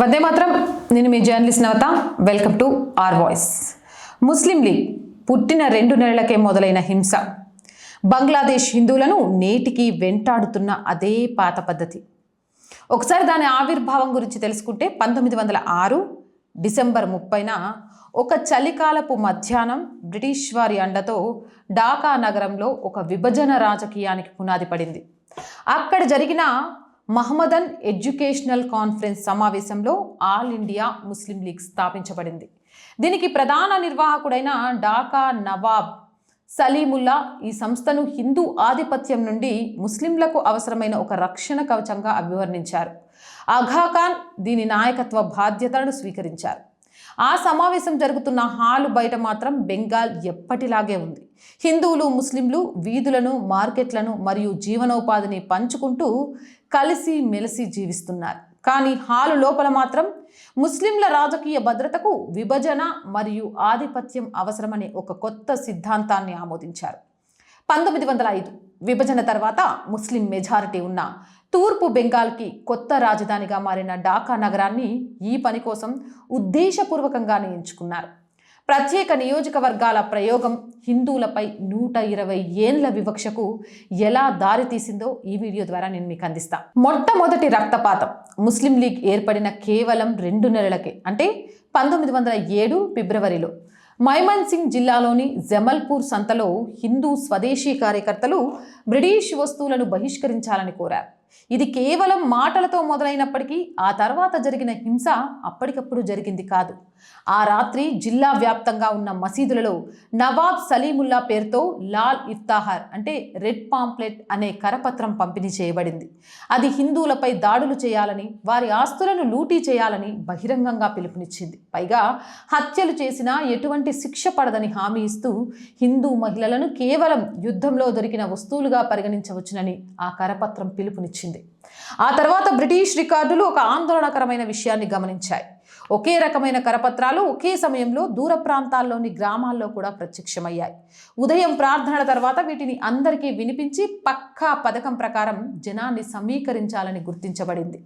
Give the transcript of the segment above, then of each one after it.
వందే మాత్రం. నేను మీ journalist Navatha. Welcome to R voice. Muslim League పుట్టిన రెండు నెలలకే మొదలైన హింస. బంగ్లాదేశ్ హిందువులను నేటికి వెంటాడుతున్న అదే పాత పద్ధతి. ఒకసారి దాని ఆవిర్భావం గురించి తెలుసుకుంటే పంతొమ్మిది వందల ఆరు డిసెంబర్ ముప్పైన ఒక చలికాలపు మధ్యాహ్నం బ్రిటిష్ వారి అండతో ఢాకా నగరంలో ఒక విభజన రాజకీయానికి పునాది పడింది. అక్కడ జరిగిన మహమ్మదన్ ఎడ్యుకేషనల్ కాన్ఫరెన్స్ సమావేశంలో ఆల్ ఇండియా ముస్లిం లీగ్ స్థాపించబడింది. దీనికి ప్రధాన నిర్వాహకుడైన ఢాకా నవాబ్ సలీముల్లా ఈ సంస్థను హిందూ ఆధిపత్యం నుండి ముస్లింలకు అవసరమైన ఒక రక్షణ కవచంగా అభివర్ణించారు. అఘాఖాన్ దీని నాయకత్వ బాధ్యతలను స్వీకరించారు. ఆ సమావేశం జరుగుతున్న హాలు బయట మాత్రం బెంగాల్ ఎప్పటిలాగే ఉంది. హిందువులు ముస్లింలు వీధులను మార్కెట్లను మరియు జీవనోపాధిని పంచుకుంటూ కలిసి మెలిసి జీవిస్తున్నారు. కానీ హాలు లోపల మాత్రం ముస్లింల రాజకీయ భద్రతకు విభజన మరియు ఆధిపత్యం అవసరమనే ఒక కొత్త సిద్ధాంతాన్ని ఆమోదించారు. పంతొమ్మిది వందల ఐదు విభజన తర్వాత ముస్లిం మెజారిటీ ఉన్న తూర్పు బెంగాల్కి కొత్త రాజధానిగా మారిన ఢాకా నగరాన్ని ఈ పని కోసం ఉద్దేశపూర్వకంగానే ఎంచుకున్నారు. ప్రత్యేక నియోజకవర్గాల ప్రయోగం హిందువులపై నూట ఇరవై ఏండ్ల వివక్షకు ఎలా దారితీసిందో ఈ వీడియో ద్వారా నేను మీకు అందిస్తా. మొట్టమొదటి రక్తపాతం. ముస్లిం లీగ్ ఏర్పడిన కేవలం రెండు నెలలకే అంటే పంతొమ్మిది వందల ఏడు ఫిబ్రవరిలో. మైమన్ సింగ్ జిల్లాలోని జమల్పూర్ సంతలో హిందూ స్వదేశీ కార్యకర్తలు బ్రిటిష్ వస్తువులను బహిష్కరించాలని కోరారు. ఇది కేవలం మాటలతో మొదలైనప్పటికీ ఆ తర్వాత జరిగిన హింస అప్పటికప్పుడు జరిగింది కాదు. ఆ రాత్రి జిల్లా వ్యాప్తంగా ఉన్న మసీదులలో నవాబ్ సలీముల్లా పేరుతో లాల్ ఇఫ్తాహార్ అంటే రెడ్ పాంప్లెట్ అనే కరపత్రం పంపిణీ చేయబడింది. అది హిందువులపై దాడులు చేయాలని వారి ఆస్తులను లూటీ చేయాలని బహిరంగంగా పిలుపునిచ్చింది. పైగా హత్యలు చేసినా ఎటువంటి శిక్ష పడదని హామీ ఇస్తూ హిందూ మహిళలను కేవలం యుద్ధంలో దొరికిన వస్తువులుగా పరిగణించవచ్చునని ఆ కరపత్రం పిలుపునిచ్చింది. ఆ తర్వాత బ్రిటిష్ రికార్డులు ఒక ఆందోళనకరమైన విషయాన్ని గమనించాయి. ఒకే రకమైన కరపత్రాలు ఒకే సమయంలో దూర ప్రాంతాల్లోని గ్రామాల్లో కూడా ప్రత్యక్షమయ్యాయి. ఉదయం ప్రార్థనల తర్వాత వీటిని అందరికీ వినిపించి పక్కా పథకం ప్రకారం జనాన్ని సమీకరించాలని గుర్తించబడింది.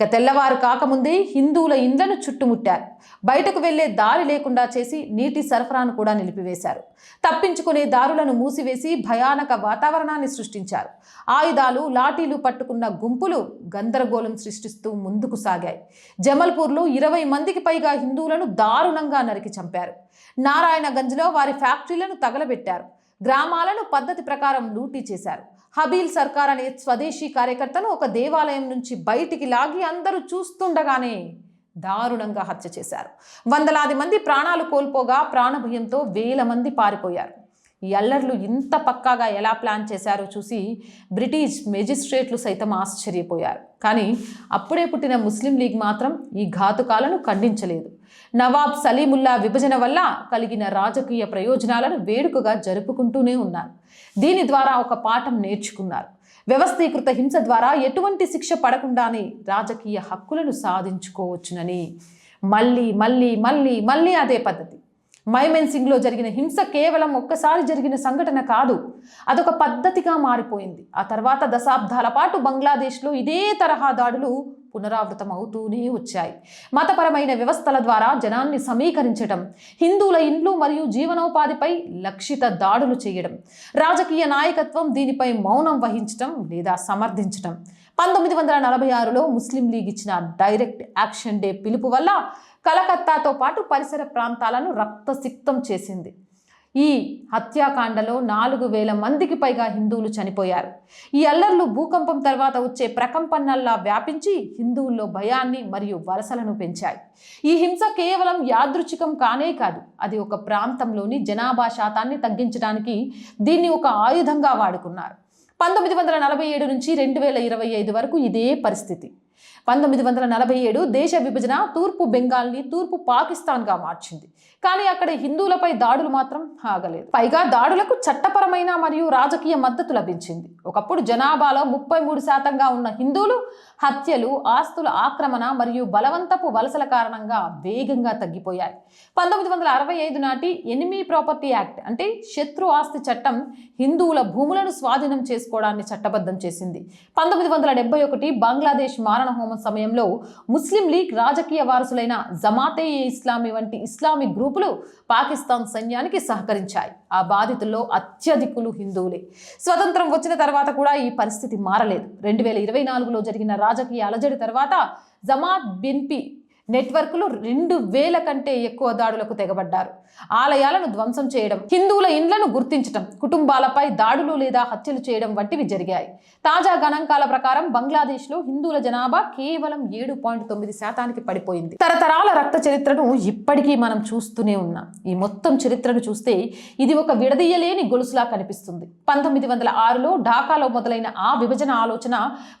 ఇక తెల్లవారు కాకముందే హిందువుల ఇండ్లను చుట్టుముట్టారు. బయటకు వెళ్ళే దారి లేకుండా చేసి నీటి సరఫరాను కూడా నిలిపివేశారు. తప్పించుకునే దారులను మూసివేసి భయానక వాతావరణాన్ని సృష్టించారు. ఆయుధాలు లాఠీలు పట్టుకున్న గుంపులు గందరగోళం సృష్టిస్తూ ముందుకు సాగాయి. జమల్పూర్లో ఇరవై మందికి పైగా హిందువులను దారుణంగా నరికి చంపారు. నారాయణగంజ్లో వారి ఫ్యాక్టరీలను తగలబెట్టారు. గ్రామాలను పద్ధతి ప్రకారం లూటీ చేశారు. హబీల్ సర్కార్ అనే స్వదేశీ కార్యకర్తను ఒక దేవాలయం నుంచి బయటికి లాగి అందరూ చూస్తుండగానే దారుణంగా హత్య చేశారు. వందలాది మంది ప్రాణాలు కోల్పోగా ప్రాణభయంతో వేల మంది పారిపోయారు. ఈ అల్లర్లు ఇంత పక్కాగా ఎలా ప్లాన్ చేశారో చూసి బ్రిటిష్ మెజిస్ట్రేట్లు సైతం ఆశ్చర్యపోయారు. కానీ అప్పుడే పుట్టిన ముస్లిం లీగ్ మాత్రం ఈ ఘాతుకాలను ఖండించలేదు. నవాబ్ సలీముల్లా విభజన వల్ల కలిగిన రాజకీయ ప్రయోజనాలను వేడుకగా జరుపుకుంటూనే ఉన్నారు. దీని ద్వారా ఒక పాఠం నేర్చుకున్నారు. వ్యవస్థీకృత హింస ద్వారా ఎటువంటి శిక్ష పడకుండానే రాజకీయ హక్కులను సాధించుకోవచ్చునని. మళ్ళీ మళ్ళీ మళ్ళీ మళ్ళీ అదే పద్ధతి. మైమెన్ సింగ్లో జరిగిన హింస కేవలం ఒక్కసారి జరిగిన సంఘటన కాదు అదొక పద్ధతిగా మారిపోయింది. ఆ తర్వాత దశాబ్దాల పాటు బంగ్లాదేశ్లో ఇదే తరహా దాడులు పునరావృతం అవుతూనే వచ్చాయి. మతపరమైన వ్యవస్థల ద్వారా జనాన్ని సమీకరించడం హిందువుల ఇండ్లు మరియు జీవనోపాధిపై లక్షిత దాడులు చేయడం రాజకీయ నాయకత్వం దీనిపై మౌనం వహించడం లేదా సమర్థించడం పంతొమ్మిది వందల నలభై ఆరులో ముస్లిం లీగ్ ఇచ్చిన డైరెక్ట్ యాక్షన్ డే పిలుపు వల్ల కలకత్తాతో పాటు పరిసర ప్రాంతాలను రక్తసిక్తం చేసింది. ఈ హత్యాకాండలో నాలుగు వేల మందికి పైగా హిందువులు చనిపోయారు. ఈ అల్లర్లు భూకంపం తర్వాత వచ్చే ప్రకంపనల్లా వ్యాపించి హిందువుల్లో భయాన్ని మరియు వలసలను పెంచాయి. ఈ హింస కేవలం యాదృచ్ఛికం కానే కాదు అది ఒక ప్రాంతంలోని జనాభా శాతాన్ని తగ్గించడానికి దీన్ని ఒక ఆయుధంగా వాడుకున్నారు. పంతొమ్మిది వందల నలభై ఏడు నుంచి రెండు వేల ఇరవై ఐదు వరకు ఇదే పరిస్థితి. పంతొమ్మిది వందల నలభై ఏడు దేశ విభజన తూర్పు బెంగాల్ని తూర్పు పాకిస్తాన్గా మార్చింది. కానీ అక్కడ హిందువులపై దాడులు మాత్రం ఆగలేదు. పైగా దాడులకు చట్టపరమైన మరియు రాజకీయ మద్దతు లభించింది. ఒకప్పుడు జనాభాలో ముప్పై మూడు శాతంగా ఉన్న హిందువులు హత్యలు ఆస్తుల ఆక్రమణ మరియు బలవంతపు వలసల కారణంగా వేగంగా తగ్గిపోయాయి. పంతొమ్మిది వందల అరవై ఐదు నాటి ఎనిమీ ప్రాపర్టీ యాక్ట్ అంటే శత్రు ఆస్తి చట్టం హిందువుల భూములను స్వాధీనం చేసుకోవడాన్ని చట్టబద్ధం చేసింది. పంతొమ్మిది వందల డెబ్బై ఒకటి బంగ్లాదేశ్ మారణ హోమం సమయంలో ముస్లిం లీగ్ రాజకీయ వారసులైన జమాతే ఇస్లామీ వంటి ఇస్లామిక్ గ్రూపులు పాకిస్తాన్ సైన్యానికి సహకరించాయి. ఆ బాధితుల్లో అత్యధికులు హిందువులే. స్వతంత్రం వచ్చిన తర్వాత కూడా ఈ పరిస్థితి మారలేదు. రెండు వేల ఇరవై నాలుగులో జరిగిన రాజకీయ అలజడి తర్వాత జమాత్ బిన్పి నెట్వర్క్లు రెండు వేల కంటే ఎక్కువ దాడులకు తెగబడ్డారు. ఆలయాలను ధ్వంసం చేయడం హిందువుల ఇండ్లను గుర్తించడం కుటుంబాలపై దాడులు లేదా హత్యలు చేయడం వంటివి జరిగాయి. తాజా గణాంకాల ప్రకారం బంగ్లాదేశ్లో హిందువుల జనాభా కేవలం ఏడు పాయింట్ తొమ్మిది శాతానికి పడిపోయింది. తరతరాల రక్త చరిత్రను ఇప్పటికీ మనం చూస్తూనే ఉన్నాం. ఈ మొత్తం చరిత్రను చూస్తే ఇది ఒక విడదీయలేని గొలుసులా కనిపిస్తుంది. పంతొమ్మిది వందల ఆరులో ఢాకాలో మొదలైన ఆ విభజన ఆలోచన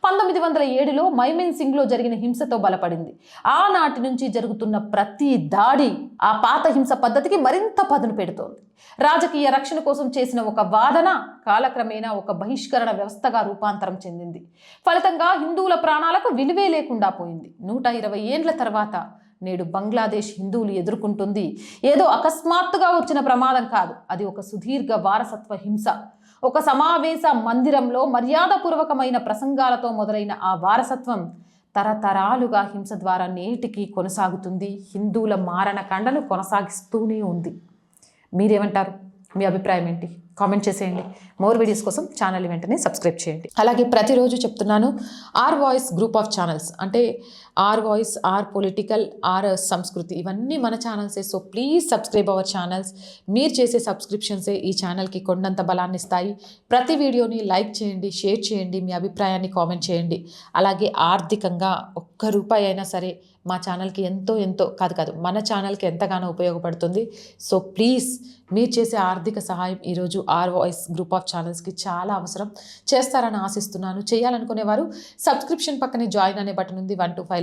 పంతొమ్మిది వందల ఏడులో మైమెన్ సింగ్లో జరిగిన హింసతో బలపడింది. ఆనాటి నుంచి జరుగుతున్న ప్రతి దాడి ఆ పాత హింస పద్ధతికి మరింత పదును పెడుతోంది. రాజకీయ రక్షణ కోసం చేసిన ఒక వాదన కాలక్రమేణా ఒక బహిష్కరణ వ్యవస్థగా రూపాంతరం చెందింది. ఫలితంగా హిందువుల ప్రాణాలకు విలువే లేకుండా పోయింది. నూట ఇరవై ఏండ్ల తర్వాత నేడు బంగ్లాదేశ్ హిందువులు ఎదుర్కొంటుంది. ఏదో అకస్మాత్తుగా వచ్చిన ప్రమాదం కాదు. అది ఒక సుదీర్ఘ వారసత్వ హింస. ఒక సమావేశ మందిరంలో మర్యాదపూర్వకమైన ప్రసంగాలతో మొదలైన ఆ వారసత్వం తరతరాలుగా హింస ద్వారా నేటికి కొనసాగుతుంది. హిందువుల మారణ కండను కొనసాగిస్తూనే ఉంది. మీరేమంటారు? మీ అభిప్రాయం ఏంటి? కామెంట్ చేసేయండి. మోర్ వీడియోస్ కోసం ఛానల్ వెంటనే సబ్స్క్రైబ్ చేయండి. అలాగే ప్రతిరోజు చెప్తున్నాను R voice group of channels అంటే R voice R political R Samskriti ఇవన్నీ మన ఛానల్సే. So please subscribe our channels. మీరు చేసే సబ్స్క్రిప్షన్సే ఈ ఛానల్కి కొండంత బలాన్ని ఇస్తాయి. ప్రతి వీడియోని లైక్ చేయండి షేర్ చేయండి మీ అభిప్రాయాన్ని కామెంట్ చేయండి. అలాగే ఆర్థికంగా ఒక్క రూపాయి అయినా సరే మా ఛానల్కి ఎంతో ఎంతో కాదు కాదు మన ఛానల్కి ఎంతగానో ఉపయోగపడుతుంది. సో ప్లీజ్ మీరు చేసే ఆర్థిక సహాయం ఈరోజు ఆర్ వాయిస్ గ్రూప్ ఆఫ్ ఛానల్స్కి చాలా అవసరం. చేస్తారని ఆశిస్తున్నాను. చేయాలనుకునేవారు సబ్స్క్రిప్షన్ పక్కనే జాయిన్ అనే బటన్ ఉంది వన్ టు ఫైవ్